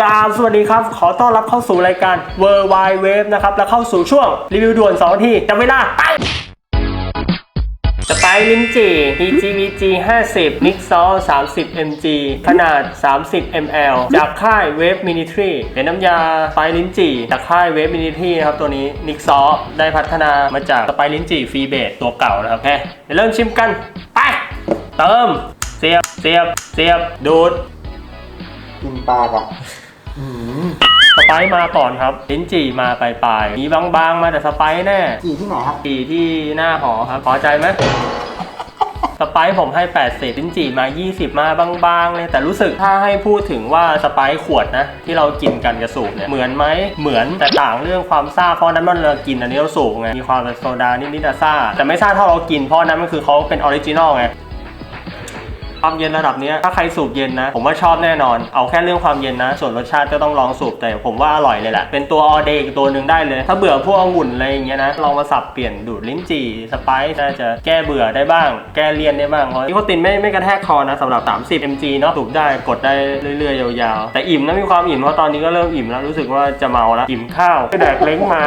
กราบสวัสดีครับ ขอต้อนรับเข้าสู่รายการ w o r l d w i d e Wave นะครับ และเข้าสู่ช่วงรีวิวด่วน2นาทีจับเวลาไปสไปลิ้นจี่ EGVG 50 Mix Salt 30 mg ขนาด 30 ml จากค่าย Wave Military เป็นน้ำยาสไปลิ้นจี่ จากค่าย Wave Military นะครับตัวนี้ Mix Salt ได้พัฒนามาจากสไปลิ้นจี่ฟรีเบสตัวเก่านะครับโอเคเดี๋ยวเริ่มชิมกัน ไป เติม เสียบ เสียบ เสียบ ดูดกินปลากอะ สไปซ์มาก่อนครับลิ้นจี่มาปลายๆมีบางๆ มาแต่สไปซ์แน่จีที่ไหนครับจี่ที่หน้าหอครับพอใจไหมสไปซ์ผมให้ 80ลิ้นจี่มา 20 มาบางๆเลยแต่รู้สึกถ้าให้พูดถึงว่าสไปซ์ขวดนะ ที่เรากินกันกับสูบเนี่ยเหมือนไหมเหมือนแต่ต่างเรื่องความซ่าเพราะนั้นมันเรากินอันนี้เราสูบไงมีความเป็นโซดานิดๆอะซ่าแต่ไม่ซ่าเท่าเรากินเพราะนั้นมันคือเขาเป็นออริจินอลไง ความเย็นระดับนี้ถ้าใครสูบเย็นนะ ผมว่าชอบแน่นอน เอาแค่เรื่องความเย็นนะ ส่วนรสชาติก็ต้องลองสูบแต่ผมว่าอร่อยเลยแหละ เป็นตัวออเดย์อีกตัวหนึ่งได้เลย ถ้าเบื่อพวกองุ่นอะไรอย่างเงี้ยนะ ลองมาสับเปลี่ยนดูดลิ้นจี่สไปซ์น่าจะแก้เบื่อได้บ้าง แก้เลี่ยนได้บ้างเพราะนิโคตินไม่ไม่กระแทกคอนะสำหรับ 30 mg เนาะสูบได้กดได้เรื่อยๆ ยาวๆ แต่อิ่มนะมีความอิ่มเพราะตอนนี้ก็เริ่มอิ่มแล้วรู้สึกว่าจะเมาแล้วอิ่มข้าวก็แดกเล้งมา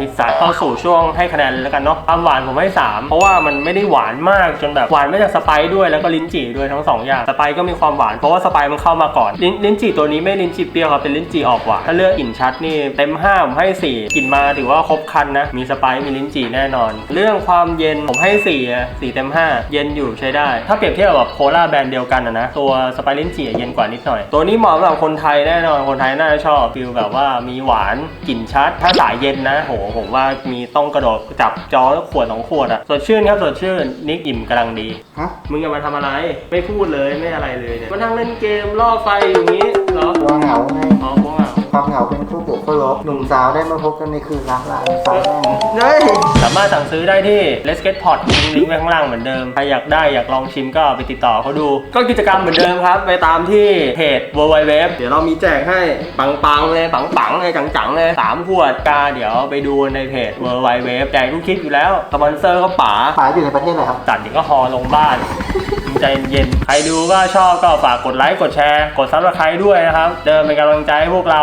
อีสาเข้าสู่ช่วงให้คะแนนเลยแล้วกันเนาะความหวานผมให้สามเพราะว่ามันไม่ได้หวานมากจนแบบหวานไม่จากสไปซ์ด้วยแล้วก็ลิ้นจี่ด้วยทั้งสองอย่างสไปซ์ก็มีความหวานเพราะว่าสไปซ์มันเข้ามาก่อนลิ้นลิ้นจี่ตัวนี้ไม่ลิ้นจี่เปรี้ยวครับเป็นลิ้นจี่ออกหวานถ้าเลือกกลิ่นชัดนี่เต็มห้าผมให้สี่กลิ่นมาถือว่าครบครันนะมีสไปซ์มีลิ้นจี่แน่นอน เรื่องความเย็นผมให้สี่อะสี่เต็มห้าเย็นอยู่ใช้ได้ ถ้าเปรียบเทียบกับโคลาแบรนด์เดียวกันอะนะตัวสไปซ์ลิ้นจี่อะเย็นกว่านิดหน่อย ตัวนี้เหมาะสำหรับคนไทยแน่นอนคนไทยน่าจะชอบฟิลแบบว่ามีหวานกลิ่นชัด ถ้าสายเย็นนะโหผมว่ามีต้องกระโดดจับจอขวดสองขวดอะสดชื่นครับสดชื่นนิกอิ่มกำลังดี ฮะ มึงจะมาทำอะไร ไม่พูดเลยไม่อะไรเลยเนี่ยมานั่งเล่นเกมล่อไฟอย่างนี้เหรอตัวเหงาไง อ๋อพวกเรา ความเหงาเป็นคู่บวกคู่ลบหนุ่มสาวได้มาพบกันในคืนรักละสาวแม่งเฮ้ยสามารถสั่งซื้อได้ที่ Let's Get Pot ลิงก์ไว้ข้างล่างเหมือนเดิม ใครอยากได้อยากลองชิมก็ไปติดต่อเขาดู ก็กิจกรรมเหมือนเดิมครับ ไปตามที่เพจ w w w เดี๋ยวเรามีแจกให้ปังๆเลยปังๆเลยจังๆเลยสามขวดกาเดี๋ยวไปดูในเพจ w w w แจกทุกคลิปอยู่แล้วสปอนเซอร์ก็ป๋าป๋าอยู่ในประเทศอะไรครับจัดเดี๋ยวก็ฮอลงบ้านใจเย็นๆใครดูก็ชอบก็ฝากกดไลค์กดแชร์ กดซับสไครต์ด้วยนะครับ เดินเป็นกำลังใจให้พวกเรา